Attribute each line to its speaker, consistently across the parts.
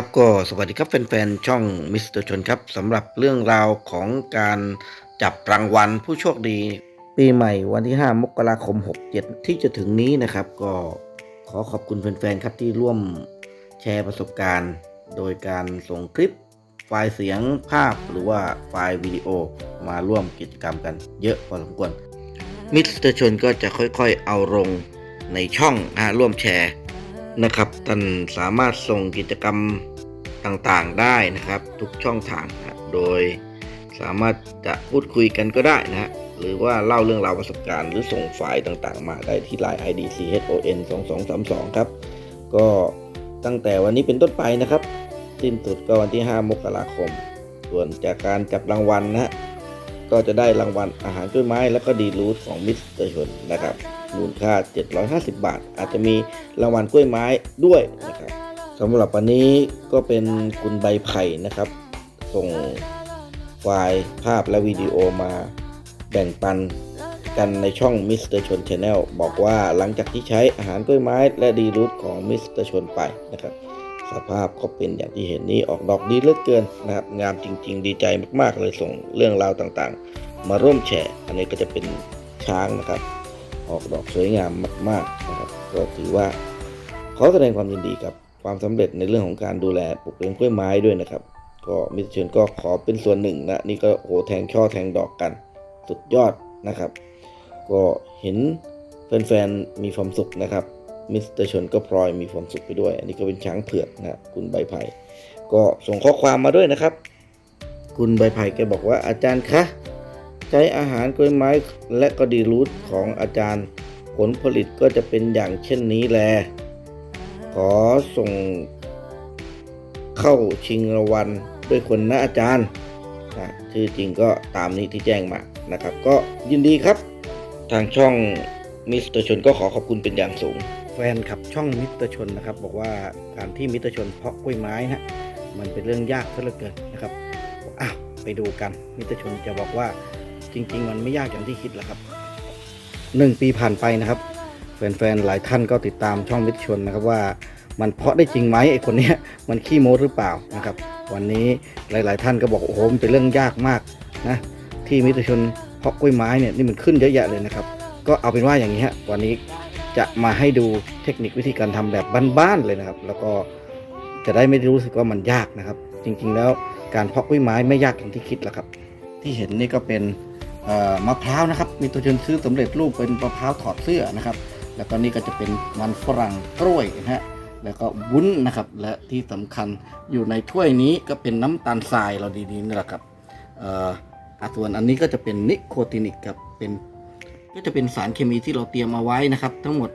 Speaker 1: ครับก็สวัสดีครับแฟนๆช่องมิสเตอร์ชนครับสำหรับเรื่องราวของการจับรางวัลผู้โชคดี ปีใหม่วันที่ 5 มกราคม 67 ที่จะถึงนี้นะครับ ก็ขอขอบคุณแฟนๆครับที่ร่วมแชร์ประสบการณ์ โดยการส่งคลิปไฟล์เสียงภาพหรือว่าไฟล์วิดีโอมาร่วมกิจกรรมกันเยอะพอสมควรมิสเตอร์ชนก็จะค่อยๆเอาลงในช่องร่วมแชร์ นะครับท่านสามารถส่งกิจกรรมต่างๆได้นะครับ ทุกช่องทางนะโดยสามารถจะพูดคุยกันก็ได้นะหรือว่าเล่าเรื่องราวประสบการณ์หรือส่งไฟล์ต่างๆ มาได้ที่ Line ID CHON 2232ครับ ก็ตั้งแต่วันนี้เป็นต้นไปนะครับ สิ้นสุดก็วันที่ 5 มกราคม ส่วนจากการจับรางวัลนะฮะ ก็จะได้รางวัลอาหารกล้วยไม้แล้วก็ดีรูทของมิสเตอร์ชนนะครับมูลค่า 750 บาท อาจจะมีรางวัลกล้วยไม้ด้วยนะครับสำหรับวันนี้ก็เป็นคุณใบไผ่นะครับ ส่งไฟล์ภาพและวิดีโอมาแบ่งปันกันในช่อง Mr. ชน Channel บอกว่าหลังจากที่ใช้อาหารกล้วยไม้และดีรูทของ Mr. ชนไปนะครับ สภาพก็เป็นอย่างที่เห็นนี้ออกดอกดีเหลือเกินนะครับ งามจริง ๆ ดีใจมากๆเลยส่งเรื่องราวต่างๆ มาร่วมแชร์ อันนี้ก็จะเป็นช้างนะครับ ออกดอกสวยงามมากๆนะครับก็ถือว่าขอแสดงความยินดีกับความสำเร็จในเรื่องของการดูแลปลูกเลี้ยงกล้วยไม้ด้วยนะครับ ก็มิสเชนก็ขอเป็นส่วนหนึ่งนะนี่ก็โหแทงช่อแทงดอกกันสุดยอดนะครับ ก็เห็นแฟนๆมีความสุขนะครับ มิสเตอร์ชนก็พลอยมีความสุขไปด้วย อันนี้ก็เป็นช้างเผือกนะคุณใบไผ่ก็ส่งข้อความมาด้วยนะครับ คุณใบไผ่แกบอกว่าอาจารย์คะใช้อาหารกล้วยไม้และก็ดีรูทของอาจารย์ ผลผลิตก็จะเป็นอย่างเช่นนี้แล ขอส่งเข้าชิงรางวัลด้วยคนนะอาจารย์นะชื่อจริงก็ตามนี้ที่แจ้งมานะครับ ก็ยินดีครับ ทางช่องมิสเตอร์ชนก็ขอขอบคุณเป็นอย่างสูง แฟนคลับช่องมิตรชนนะครับ บอกว่าการที่มิตรชนเพาะกล้วยไม้นะฮะมันเป็นเรื่องยากซะเหลือเกินนะครับอ้าวไปดูกัน มิตรชนจะบอกว่าจริง ๆ มันไม่ยากอย่างที่คิดหรอกครับหนึ่งปีผ่านไปนะครับแฟนๆหลายท่านก็ติดตามช่องมิตรชนนะครับว่ามันเพาะได้จริงไหมไอ้คนนี้มันขี้โม้หรือเปล่านะครับ วันนี้หลาย ๆ ท่านก็บอกโอ้โหมันเป็นเรื่องยากมากนะที่มิตรชนเพาะกล้วยไม้เนี่ยนี่มันขึ้นเยอะแยะเลยนะครับ ก็เอาเป็นว่าอย่างนี้ฮะวันนี้ จะมาให้ดูเทคนิควิธีการทำแบบบ้านๆเลยนะครับ แล้วก็จะได้ไม่รู้สึกว่ามันยากนะครับ จริงๆแล้วการเพาะกล้วยไม้ไม่ยากอย่างที่คิดหรอกครับ ที่เห็นนี่ก็เป็นมะพร้าวนะครับ มีตัวชนซื้อสำเร็จรูปเป็นมะพร้าวถอดเสื้อนะครับ แล้วก็นี่ก็จะเป็นมันฝรั่งกล้วยนะฮะแล้วก็วุ้นนะครับ และที่สำคัญอยู่ในถ้วยนี้ก็เป็นน้ำตาลทรายเราดีๆนี่แหละครับอ่ออะส่วนอันนี้ก็จะเป็นนิโคตินิกครับเป็น ก็จะเป็นสารเคมีที่เราเตรียมเอาไว้นะครับ ทั้งหมด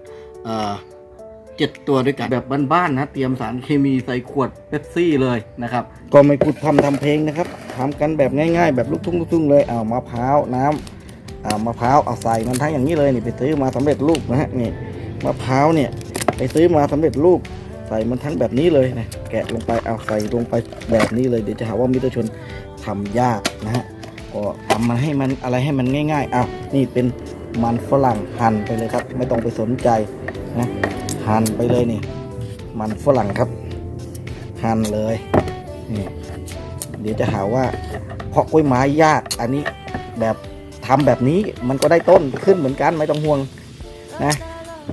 Speaker 1: เจ็ดตัวด้วยกันแบบบ้านๆนะเตรียมสารเคมีใส่ขวดเป๊ปซี่เลยนะครับ ก็ไม่พูดพร่ำทำเพลงนะครับทำกันแบบง่ายๆ แบบลูกทุ่งลูกทุ่งเลยเอามะพร้าวน้ำอ่ามะพร้าวเอาใส่มันทั้งอย่างนี้เลยนี่ไปซื้อมาสำเร็จรูปนะฮะนี่มะพร้าวเนี่ยไปซื้อมาสำเร็จรูปใส่มันทั้งแบบนี้เลยนะแกะลงไปเอาใส่ลงไปแบบนี้เลยเดี๋ยวจะหาว่ามิตรชนทำยากนะฮะก็ทำมันให้มันอะไรให้มันง่ายๆอ้าวนี่เป็น มันฝรั่งหั่นไปเลยครับ ไม่ต้องไปสนใจนะหั่นไปเลยนี่ มันฝรั่งครับ หั่นเลยนี่เดี๋ยวจะหาว่าเพาะกล้วยไม้ยากอันนี้แบบทำแบบนี้มันก็ได้ต้นขึ้นเหมือนกันไม่ต้องห่วงนะ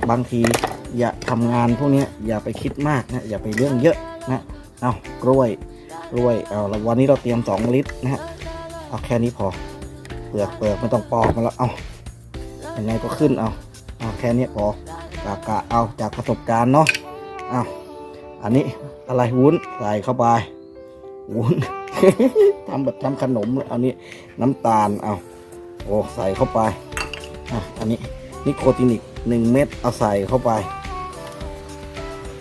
Speaker 1: บางทีอย่าทำงานพวกนี้อย่าไปคิดมากนะอย่าไปเรื่องเยอะนะเอากล้วยกล้วยเอาแล้ววันนี้เราเตรียม 2 ลิตรนะฮะเอาแค่นี้พอเปลือกเปลือกไม่ต้องปอกมาแล้วเอา ยังไงก็ขึ้นเอาเอาแค่นี้พอกะกะเอาจากประสบการณ์เนาะเอาอันนี้อะไรวุ้นใส่เข้าไปวุ้นทำแบบทำขนมเลยเอานี้น้ำตาลเอาโอ้ใส่เข้าไปอะอันนี้นิโคตินิกหนึ่งเม็ดเอาใส่เข้าไป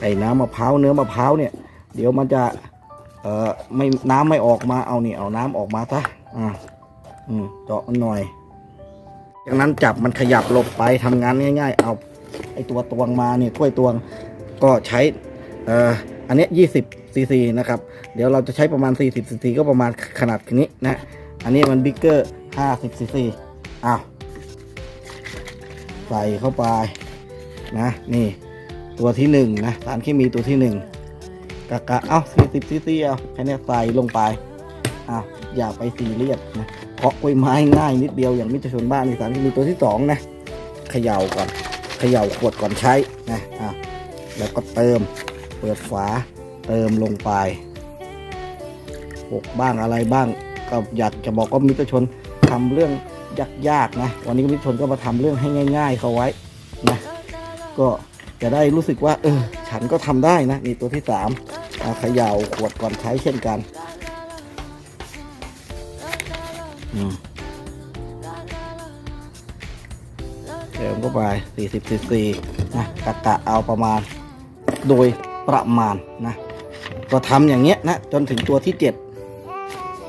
Speaker 1: ไอ้น้ำมะพร้าวเนื้อมะพร้าวเนี่ย เดี๋ยวมันจะเอ่อไม่น้ำไม่ออกมาเอานี่เอาน้ำออกมาซะอ่าอืมเจาะมันหน่อย จากนั้นจับมันขยับหลบไปทำงานง่าย ๆ เอาไอตัวตวงมาเนี่ยถ้วยตวงก็ใช้อ่อันนี้ยี่สิบซีซีนะครับ เดี๋ยวเราจะใช้ประมาณ 40ซีซีก็ประมาณขนาดนี้นะ อันนี้มันบิ๊กเกอร์50ซีซีอ้าวใส่เข้าไปนะนี่ตัวที่หนึ่งนะสารเคมีตัวที่หนึ่งกะกะเอ้าสี่สิบซีซีเอาแค่นี้ใส่ลงไปอ้าวอย่าไปซีเรียสนะ เพาะกล้วยไม้ง่ายนิดเดียวอย่างมิตรชนบ้านอีสานมีตัวที่สองนะเขย่าก่อนเขย่าขวดก่อนใช้นะอะแล้วก็เติมเปิดฝาเติมลงไปหกบ้างอะไรบ้างก็อยากจะบอกว่ามิตรชนทำเรื่องยากๆนะวันนี้มิตรชนก็มาทำเรื่องให้ง่าย ๆ เขาไว้นะก็จะได้รู้สึกว่า เออ ฉันก็ทำได้นะนี่ตัวที่สามเอาเขย่าขวดก่อนใช้เช่นกัน เติมเข้าไป40ซีซีนะกะกะเอาประมาณ โดยประมาณนะ ก็ทำอย่างเงี้ยนะ จนถึงตัวที่เจ็ด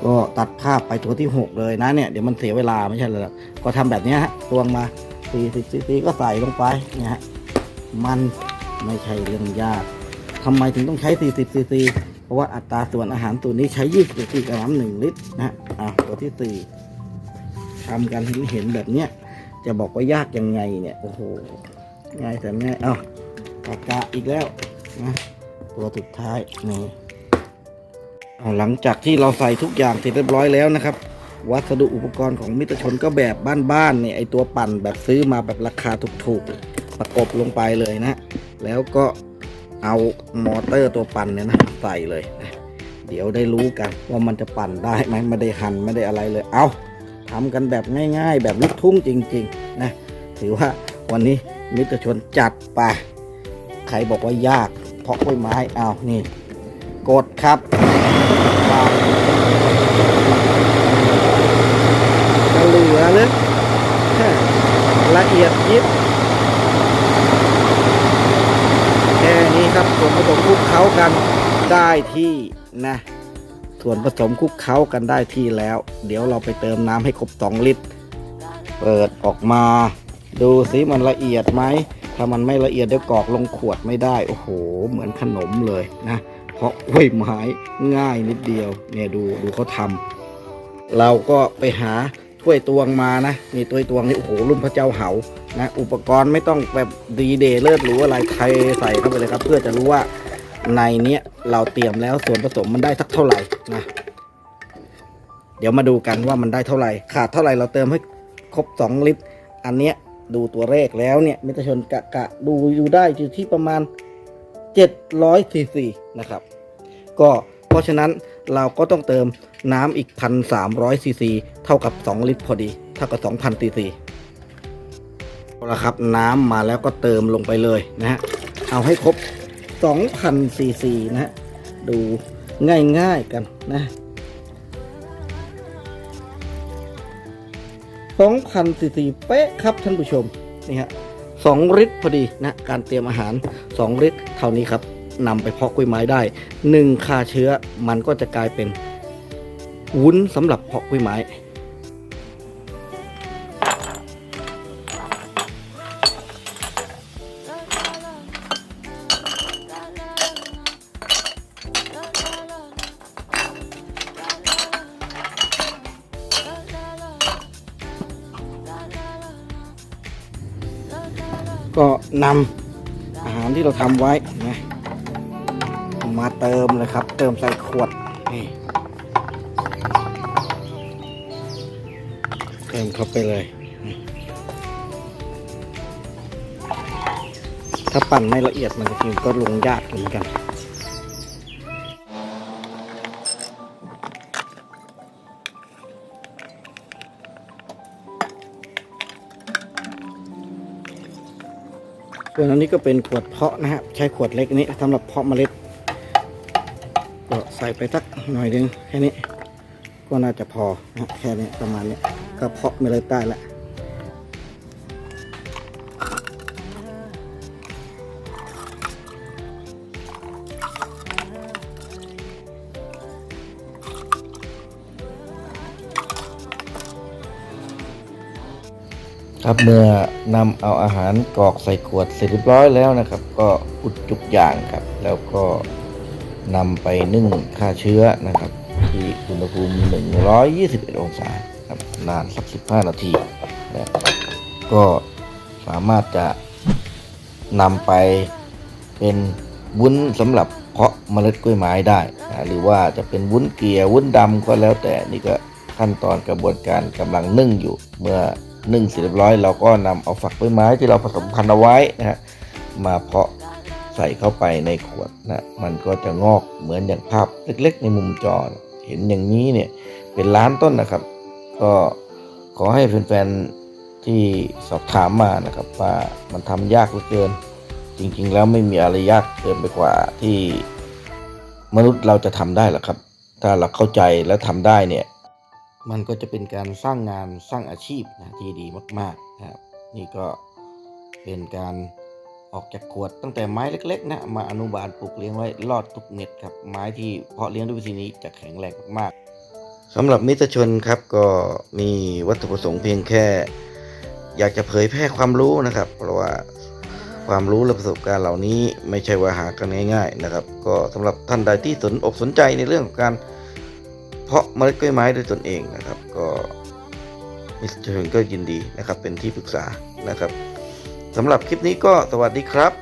Speaker 1: ก็ตัดภาพไปตัวที่หกเลยนะเนี่ย เดี๋ยวมันเสียเวลาไม่ใช่เลยก็ทำแบบเนี้ยฮะตวงมา40ซีซีก็ใส่ลงไปเนี่ยฮะมันไม่ใช่เรื่องยากทำไมถึงต้องใช้40ซีซีเพราะว่าอัตราส่วนอาหารตัวนี้ใช้ 20ซีซีกับน้ำหนึ่งลิตรนะฮะอะตัวที่4ทำกันเห็นเห็นแบบเนี้ยจะบอกว่ายากยังไงเนี่ยโอ้โหง่ายแต่ง่ายเอากากะอีกแล้วนะตัวสุดท้ายนี่เอาหลังจากที่เราใส่ทุกอย่างเสร็จเรียบร้อยแล้วนะครับ วัสดุอุปกรณ์ของมิตรชนก็แบบบ้านๆเนี่ยไอตัวปั่นแบบซื้อมาแบบราคาถูกๆประกบลงไปเลยนะ แล้วก็เอามอเตอร์ตัวปั่นเนี่ยนะใส่เลยน เดี๋ยวได้รู้กันว่ามันจะปั่นได้ไหมไม่ได้หันไม่ได้อะไรเลย เอาทำกันแบบง่าย ๆ แบบลูกทุ่งจริง ๆ นะ ถือว่าวันนี้มิตรชนจัดไปใครบอกว่ายาก เพราะกล้วยไม้เอานี่ กดครับจะเหลือเลยละเอียดยิบแค่นี้ครับส่วนผสมคลุกเคล้ากันได้ที่ นะ ส่วนผสมคลุกเคล้ากันได้ที่แล้ว เดี๋ยวเราไปเติมน้ำให้ครบ 2 ลิตร เปิดออกมา ดูสิมันละเอียดไหม ถ้ามันไม่ละเอียดเดี๋ยวกรอกลงขวดไม่ได้ โอ้โห เหมือนขนมเลยนะ เพราะกล้วยไม้ง่ายนิดเดียว เนี่ยดูดูเขาทำเราก็ไปหาถ้วยตวงมานะนี่ถ้วยตวงนี่โอ้โหรุ่นพระเจ้าเหานะ อุปกรณ์ไม่ต้องแบบดีเดย์เลิศหรูอะไรไทยใส่เข้าไปเลยครับ เพื่อจะรู้ว่า ในเนี้ยเราเตรียมแล้วส่วนผสมมันได้สักเท่าไหร่นะเดี๋ยวมาดูกันว่ามันได้เท่าไหร่ ขาดเท่าไหร่เราเติมให้ครบ 2 ลิตร อันเนี้ยดูตัวเลขแล้วเนี่ยมิตรชนกะกะดูอยู่ได้อยู่ที่ประมาณ700ซีซีนะครับ ก็เพราะฉะนั้นเราก็ต้องเติมน้ำอีก 1,300ซีซีเท่ากับ 2 ลิตรพอดี เท่ากับ 2,000ซีซีเอาละครับน้ำมาแล้วก็เติมลงไปเลยนะฮะเอาให้ครบ 2,000ซีซีนะฮะ ดูง่ายๆกันนะ2,000ซีซีเป๊ะครับท่านผู้ชม นี่ฮะ2ลิตรพอดีนะ การเตรียมอาหาร 2 ลิตรเท่านี้ครับนำไปเพาะกล้วยไม้ได้ 1ค่าเชื้อมันก็จะกลายเป็นวุ้นสำหรับเพาะกล้วยไม้ นำอาหารที่เราทำไว้นะมาเติมเลยครับ เติมใส่ขวดนี่เติมเข้าไปเลย ถ้าปั่นไม่ละเอียดมันจะพิมก็ลงยากเหมือนกัน ส่วนอันนี้ก็เป็นขวดเพาะนะฮะใช้ขวดเล็กนี้สำหรับเพาะเมล็ด ก็ใส่ไปสักหน่อยนึงแค่นี้ ก็น่าจะพอนะแค่นี้ประมาณนี้ก็เพาะเมล็ดได้แล้ว ครับเมื่อนำเอาอาหารกรอกใส่ขวดเสร็จเรียบร้อยแล้วนะครับ ก็อุดจุกอย่างครับ แล้วก็นำไปนึ่งฆ่าเชื้อนะครับ ที่อุณหภูมิ 121 องศาครับนานสัก 15 นาทีนะครับก็สามารถจะนำไปเป็นวุ้นสำหรับเพาะเมล็ดกล้วยไม้ได้นะหรือว่าจะเป็นวุ้นเกลียวุ้นดำก็แล้วแต่นี่ก็ขั้นตอนกระบวนการกำลังนึ่งอยู่เมื่อ นึ่งเสร็จเรียบร้อยเราก็นำเอาฝักกล้วยไม้ที่เราผสมพันธุ์เอาไว้นะฮะมาเพาะใส่เข้าไปในขวดนะมันก็จะงอกเหมือนอย่างภาพเล็กๆ ในมุมจอนะเห็นอย่างนี้เนี่ยเป็นล้านต้นนะครับ ก็ขอให้แฟนๆที่สอบถามมานะครับว่ามันทำยากเหลือเกิน จริงๆ แล้วไม่มีอะไรยากเกินไปกว่าที่มนุษย์เราจะทำได้หรอกครับ ถ้าเราเข้าใจและทำได้เนี่ย มันก็จะเป็นการสร้างงานสร้างอาชีพนะที่ดีมากๆนะครับนี่ก็เป็นการออกจากขวดตั้งแต่ไม้เล็กๆนะมาอนุบาลปลูกเลี้ยงไว้รอดทุกเม็ดครับไม้ที่เพาะเลี้ยงด้วยวิธีนี้จะแข็งแรงมากๆสำหรับมิตรชนครับก็มีวัตถุประสงค์เพียงแค่ อยากจะเผยแพร่ความรู้นะครับ เพราะว่าความรู้และประสบการณ์เหล่านี้ไม่ใช่ว่าหากันง่าย ๆนะครับ ก็สำหรับท่านใดที่สนอกสนใจในเรื่องของการ เพาะเมล็ดกล้วยไม้ด้วยตนเองนะครับ ก็มิสเตอร์เฮนก็ยินดีนะครับ เป็นที่ปรึกษานะครับสำหรับคลิปนี้ก็สวัสดีครับ